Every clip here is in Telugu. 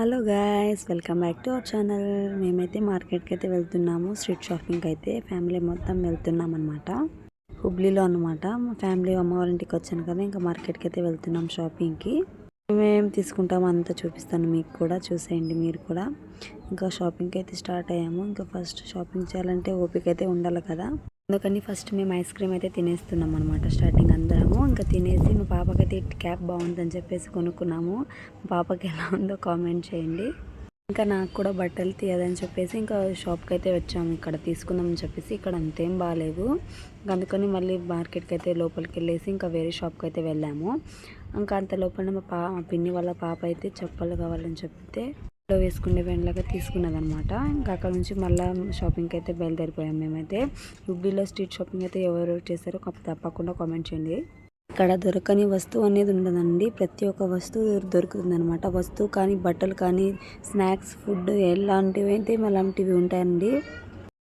Hello guys welcome back to our channel. మేమైతే మార్కెట్కి అయితే వెళ్తున్నాము. స్ట్రీట్ షాపింగ్కి అయితే ఫ్యామిలీ మొత్తం వెళ్తున్నాం అనమాట హుబ్లీలో అనమాట ఫ్యామిలీ అమ్మవారి ఇంటికి వచ్చాను కదా ఇంకా మార్కెట్కి అయితే వెళ్తున్నాం షాపింగ్కి. మేమేం తీసుకుంటామో అంతా చూపిస్తాను మీకు కూడా చూసేయండి మీరు కూడా. ఇంకా షాపింగ్కి అయితే స్టార్ట్ అయ్యాము. ఇంకా ఫస్ట్ షాపింగ్ చేయాలంటే ఓపిక అయితే ఉండాలి కదా. అందుకని ఫస్ట్ మేము ఐస్ క్రీమ్ అయితే తినేస్తున్నాం అనమాట స్టార్టింగ్ అందరము. ఇంకా తినేసి మా పాపకైతే క్యాప్ బాగుందని చెప్పేసి కొనుక్కున్నాము. మా పాపకి ఎలా ఉందో కామెంట్ చేయండి. ఇంకా నాకు కూడా బట్టలు తీయదని చెప్పేసి ఇంకా షాప్కి అయితే వచ్చాము ఇక్కడ తీసుకుందామని చెప్పేసి ఇక్కడ అంతేం బాగాలేదు ఇంకా అందుకని మళ్ళీ మార్కెట్కి అయితే లోపలికి వెళ్ళేసి ఇంకా వేరే షాప్కి అయితే వెళ్ళాము. ఇంకా అంత లోపల మా పా పిన్ని వాళ్ళ పాప అయితే చెప్పలు కావాలని చెప్తే వేసుకునే వెండ్లాగా తీసుకున్నదనమాట ఇంకా అక్కడ నుంచి మళ్ళీ షాపింగ్కి అయితే బయలుదేరిపోయాం మేమైతే. హుబ్బీలో స్ట్రీట్ షాపింగ్ అయితే ఎవరు చేశారో తప్పకుండా కామెంట్ చేయండి. ఇక్కడ దొరకని వస్తువు అనేది ఉండదండి. ప్రతి ఒక్క వస్తువు దొరుకుతుంది అనమాట వస్తువు కానీ బట్టలు కానీ స్నాక్స్ ఫుడ్ ఎలాంటివి అయితే అలాంటివి ఉంటాయండి.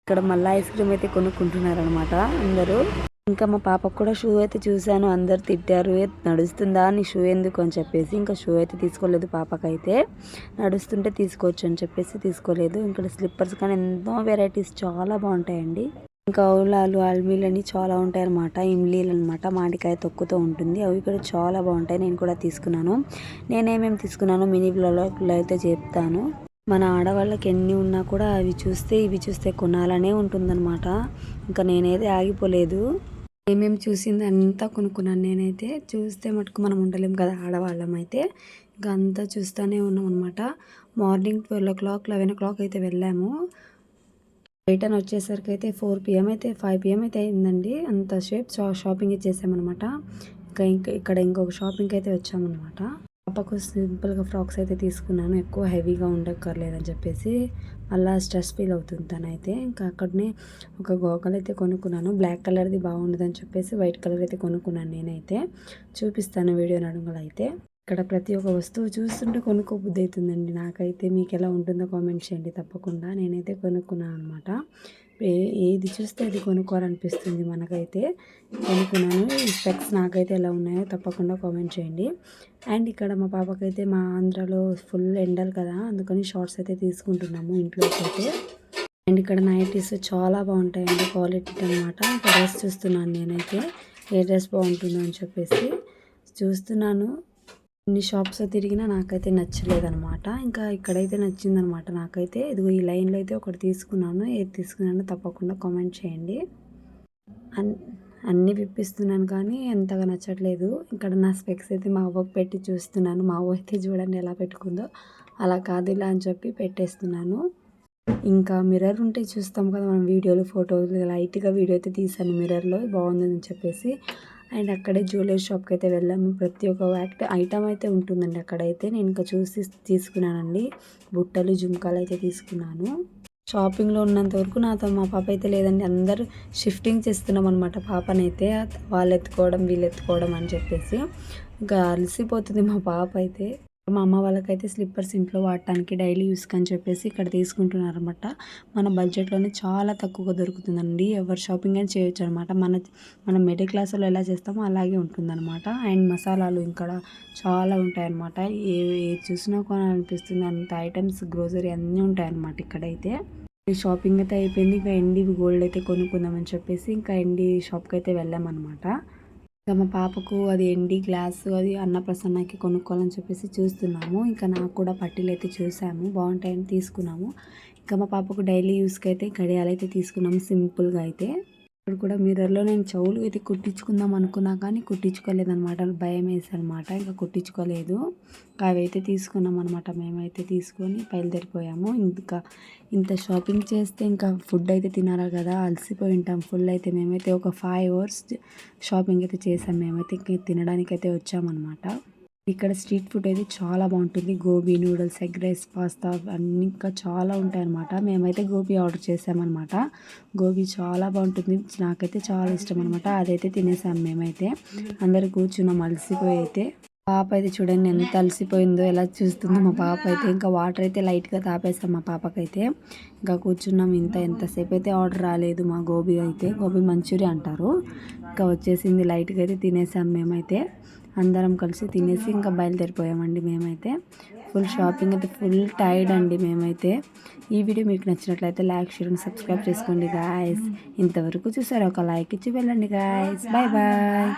ఇక్కడ మళ్ళీ ఐస్ క్రీమ్ అయితే కొనుక్కుంటున్నారు అనమాట అందరూ. ఇంకా మా పాపకు కూడా షూ అయితే చూశాను. అందరు తిట్టారు. నడుస్తుందా నీ షూ ఎందుకు అని చెప్పేసి ఇంకా షూ అయితే తీసుకోలేదు పాపకైతే. నడుస్తుంటే తీసుకోవచ్చు అని చెప్పేసి తీసుకోలేదు. ఇంకా స్లిప్పర్స్ కానీ ఎంతో వెరైటీస్ చాలా బాగుంటాయండి. ఇంకా ఔలాలు అల్మీలు అని చాలా ఉంటాయి అనమాట ఇమ్లీలు అనమాట మామిడికాయ తొక్కుతూ ఉంటుంది. అవి కూడా చాలా బాగుంటాయి. నేను కూడా తీసుకున్నాను. నేనేమేమి తీసుకున్నాను మినీ బ్లాగ్లో అయితే చెప్తాను. మన ఆడవాళ్ళకి ఎన్ని ఉన్నా కూడా అవి చూస్తే ఇవి చూస్తే కొనాలనే ఉంటుందన్నమాట. ఇంకా నేనైతే ఆగిపోలేదు. ఏమేమి చూసింది అంతా కొనుక్కున్నాను నేనైతే. చూస్తే మటుకు మనం ఉండలేం కదా ఆడవాళ్ళం అయితే. ఇంకా అంతా చూస్తూనే ఉన్నాం అనమాట morning twelve o'clock eleven o'clock అయితే వెళ్ళాము. రిటర్న్ వచ్చేసరికి అయితే ఫోర్ పిఎం అయితే ఫైవ్ పిఎం అయితే అయిందండి. అంత షేప్ షాపింగ్ చేసామన్నమాట. ఇంకా ఇంకా ఇక్కడ ఇంకొక షాపింగ్కి అయితే వచ్చామన్నమాట. పాపకు సింపుల్గా ఫ్రాక్స్ అయితే తీసుకున్నాను. ఎక్కువ హెవీగా ఉండక్కర్లేదని చెప్పేసి అలా స్ట్రెస్ ఫీల్ అవుతుంది తనైతే. ఇంకా అక్కడనే ఒక గోకల్ అయితే కొనుక్కున్నాను. బ్లాక్ కలర్ది బాగుండదని చెప్పేసి వైట్ కలర్ అయితే కొనుక్కున్నాను నేనైతే. చూపిస్తాను వీడియో నడుములు అయితే. ఇక్కడ ప్రతి ఒక్క వస్తువు చూస్తుంటే కొనుక్కోబుద్ధి అవుతుందండి. నాకైతే మీకు ఎలా ఉంటుందో కామెంట్ చేయండి తప్పకుండా. నేనైతే కొనుక్కున్నాను అనమాట ఏది చూస్తే అది కొనుక్కోవాలనిపిస్తుంది మనకైతే. కొనుక్కున్నాను ఈ స్పెక్స్ నాకైతే ఎలా ఉన్నాయో తప్పకుండా కామెంట్ చేయండి. అండ్ ఇక్కడ మా పాపకైతే మా ఆంధ్రాలో ఫుల్ ఎండలు కదా అందుకని షార్ట్స్ అయితే తీసుకుంటున్నాము ఇంట్లోకి అయితే. అండ్ ఇక్కడ నైటీస్ చాలా బాగుంటాయండి క్వాలిటీ అనమాట డ్రెస్ చూస్తున్నాను నేనైతే. ఏ డ్రెస్ బాగుంటుందో అని చెప్పేసి చూస్తున్నాను. ఇన్ని షాప్స్ తిరిగినా నాకైతే నచ్చలేదనమాట ఇంకా ఇక్కడైతే నచ్చిందనమాట నాకైతే. ఇదిగో ఈ లైన్లో అయితే ఒకటి తీసుకున్నాను. ఏది తీసుకున్నాను తప్పకుండా కామెంట్ చేయండి. అన్ అన్నీ విప్పిస్తున్నాను కానీ ఎంతగా నచ్చట్లేదు. ఇక్కడ నా స్పెక్స్ అయితే మా అవ్వకు పెట్టి చూస్తున్నాను. మా అవ్వ అయితే చూడండి ఎలా పెట్టుకుందో. అలా కాదు ఇలా అని చెప్పి పెట్టేస్తున్నాను. ఇంకా మిర్రర్ ఉంటే చూస్తాం కదా మనం వీడియోలు ఫోటోలు లైట్గా వీడియో అయితే తీసాను మిర్రర్లో. బాగుందని చెప్పేసి. అండ్ అక్కడే జ్యువెలరీ షాప్కి అయితే వెళ్ళాము. ప్రతి ఒక్క యాక్ట్ ఐటమ్ అయితే ఉంటుందండి అక్కడైతే. నేను ఇంకా చూసి తీసుకున్నానండి. బుట్టలు జుంకాలు అయితే తీసుకున్నాను. షాపింగ్లో ఉన్నంత వరకు నాతో మా పాప అయితే లేదండి. అందరూ షిఫ్టింగ్ చేస్తున్నాం అనమాట పాపనైతే. వాళ్ళు ఎత్తుకోవడం వీళ్ళు ఎత్తుకోవడం అని చెప్పేసి. ఇంకా అలసిపోతుంది మా పాప అయితే. మా అమ్మ వాళ్ళకైతే స్లిప్పర్స్ ఇంట్లో వాడటానికి డైలీ యూస్కి అని చెప్పేసి ఇక్కడ తీసుకుంటున్నారనమాట మన బడ్జెట్లోనే చాలా తక్కువగా దొరుకుతుందండి. ఎవరు షాపింగ్ అని చేయొచ్చు అనమాట మన మనం మిడిల్ క్లాస్లో ఎలా చేస్తామో అలాగే ఉంటుందన్నమాట. అండ్ మసాలాలు ఇక్కడ చాలా ఉంటాయన్నమాట. ఏ ఏ చూసినా కొనాలనిపిస్తుంది. అంత ఐటమ్స్ గ్రోసరీ అన్నీ ఉంటాయన్నమాట ఇక్కడైతే. షాపింగ్ అయితే అయిపోయింది. ఇంకా ఎండి గోల్డ్ అయితే కొనుక్కుందామని చెప్పేసి ఇంకా ఎండి షాప్కి అయితే వెళ్ళామన్నమాట. ఇంకా మా పాపకు అది ఎండి గ్లాసు అది అన్నప్రసన్నకి కొనుక్కోవాలని చెప్పేసి చూస్తున్నాము. ఇంకా నాకు కూడా పట్టీలు అయితే చూసాము బాగుంటాయని తీసుకున్నాము. ఇంకా మా పాపకు డైలీ యూస్కి అయితే గడియాలు అయితే తీసుకున్నాము సింపుల్గా అయితే. ఇప్పుడు కూడా మిర్రర్లో నేను చెవులు అయితే కుట్టించుకుందాం అనుకున్నా కానీ కుట్టించుకోలేదనమాట భయం వేసి అనమాట ఇంకా కుట్టించుకోలేదు. అవైతే తీసుకున్నాం అనమాట మేమైతే తీసుకొని బయలుదేరిపోయాము. ఇంకా ఇంత షాపింగ్ చేస్తే ఇంకా ఫుడ్ అయితే తినాలా కదా. అలసిపోయి ఉంటాం. ఫుల్ అయితే మేమైతే ఒక ఫైవ్ అవర్స్ షాపింగ్ అయితే చేసాం. మేమైతే తినడానికి అయితే వచ్చామన్నమాట. ఇక్కడ స్ట్రీట్ ఫుడ్ అయితే చాలా బాగుంటుంది. Gobi noodles egg rice pasta అన్నీ ఇంకా చాలా ఉంటాయన్నమాట. మేమైతే గోబీ ఆర్డర్ చేసామన్నమాట. గోబీ చాలా బాగుంటుంది. నాకైతే చాలా ఇష్టం అనమాట అదైతే తినేసాం మేమైతే. అందరు కూర్చున్నాం అలసిపోయి అయితే. పాప అయితే చూడండి ఎంత అలసిపోయిందో ఎలా చూస్తుందో. మా పాప అయితే ఇంకా వాటర్ అయితే లైట్గా తాపేస్తాం మా పాపకైతే. ఇంకా కూర్చున్నాం ఇంత ఎంతసేపు అయితే ఆర్డర్ రాలేదు మా గోబీ అయితే. గోబీ మంచూరియా అంటారు. ఇంకా వచ్చేసింది లైట్గా అయితే తినేసాం మేమైతే. అందరం కలిసి తినేసి ఇంకా బయలుదేరిపోయామండి మేమైతే. ఫుల్ షాపింగ్ అయితే ఫుల్ టైర్డ్ అండి మేమైతే. ఈ వీడియో మీకు నచ్చినట్లయితే లైక్ షేర్ అండ్ సబ్స్క్రైబ్ చేసుకోండి గాయస్ ఇంతవరకు చూసారు ఒక లైక్ ఇచ్చి వెళ్ళండి గాయస్ బాయ్ బాయ్